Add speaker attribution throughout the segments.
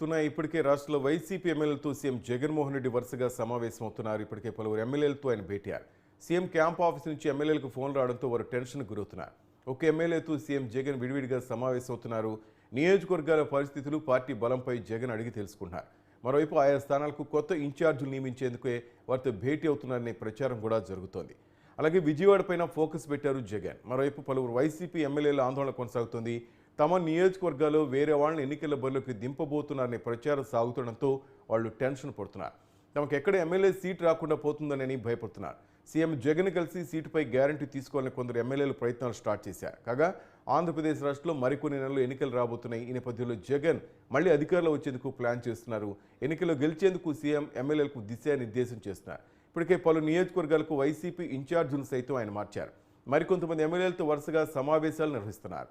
Speaker 1: తున్నా ఇప్పటికే రాష్ట్రంలో వైసీపీ ఎమ్మెల్యేలతో సీఎం జగన్మోహన్ రెడ్డి వరుసగా సమావేశమవుతున్నారు. ఇప్పటికే పలువురు ఎమ్మెల్యేలతో ఆయన భేటీయారు. సీఎం క్యాంప్ ఆఫీస్ నుంచి ఎమ్మెల్యేలకు ఫోన్ రావడంతో వారు టెన్షన్ గురవుతున్నారు. ఒక ఎమ్మెల్యేతో సీఎం జగన్ విడివిడిగా సమావేశమవుతున్నారు. నియోజకవర్గాల పరిస్థితులు పార్టీ బలంపై జగన్ అడిగి తెలుసుకున్నారు మరోవైపు ఆయా స్థానాలకు కొత్త ఇన్ఛార్జీలు నియమించేందుకే వారితో భేటీ అవుతున్నారనే ప్రచారం కూడా జరుగుతోంది. అలాగే విజయవాడ పైన ఫోకస్ పెట్టారు జగన్. మరోవైపు పలువురు వైసీపీ ఎమ్మెల్యేల ఆందోళన కొనసాగుతోంది. తమ నియోజకవర్గాల్లో వేరే వాళ్ళని ఎన్నికల బరిలోకి దింపబోతున్నారనే ప్రచారం సాగుతుండటంతో వాళ్ళు టెన్షన్ పడుతున్నారు. తమకు ఎక్కడ ఎమ్మెల్యే సీట్ రాకుండా పోతుందనని భయపడుతున్నారు. సీఎం జగన్ కలిసి సీటుపై గ్యారంటీ తీసుకోవాలని కొందరు ఎమ్మెల్యేలు ప్రయత్నాలు స్టార్ట్ చేశారు. కాగా ఆంధ్రప్రదేశ్ రాష్ట్రంలో మరికొన్ని నెలలు ఎన్నికలు రాబోతున్నాయి. ఈ నేపథ్యంలో జగన్ మళ్ళీ అధికారంలో వచ్చేందుకు ప్లాన్ చేస్తున్నారు. ఎన్నికల్లో గెలిచేందుకు సీఎం ఎమ్మెల్యేలకు దిశానిర్దేశం చేస్తున్నారు. ఇప్పటికే పలు నియోజకవర్గాలకు వైసీపీ ఇన్ఛార్జీలు సైతం ఆయన మార్చారు. మరికొంతమంది ఎమ్మెల్యేలతో వరుసగా సమావేశాలు నిర్వహిస్తున్నారు.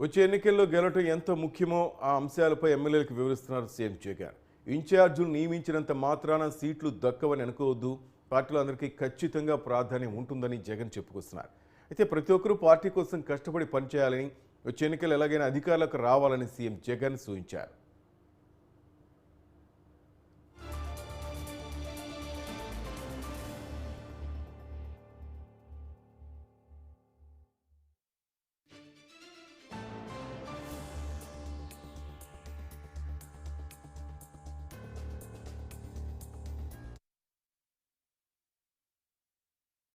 Speaker 1: వచ్చే ఎన్నికల్లో గెలవటం ఎంత ముఖ్యమో ఆ అంశాలపై ఎమ్మెల్యేలకు వివరిస్తున్నారు సీఎం జగన్. ఇన్ఛార్జీలు నియమించినంత మాత్రాన సీట్లు దక్కవని అనుకోవద్దు. పార్టీలో అందరికీ ఖచ్చితంగా ప్రాధాన్యం ఉంటుందని జగన్ చెప్పుకొస్తున్నారు. అయితే ప్రతి ఒక్కరూ పార్టీ కోసం కష్టపడి పనిచేయాలని వచ్చే ఎన్నికలు ఎలాగైనా అధికారులకు రావాలని సీఎం జగన్ సూచించారు.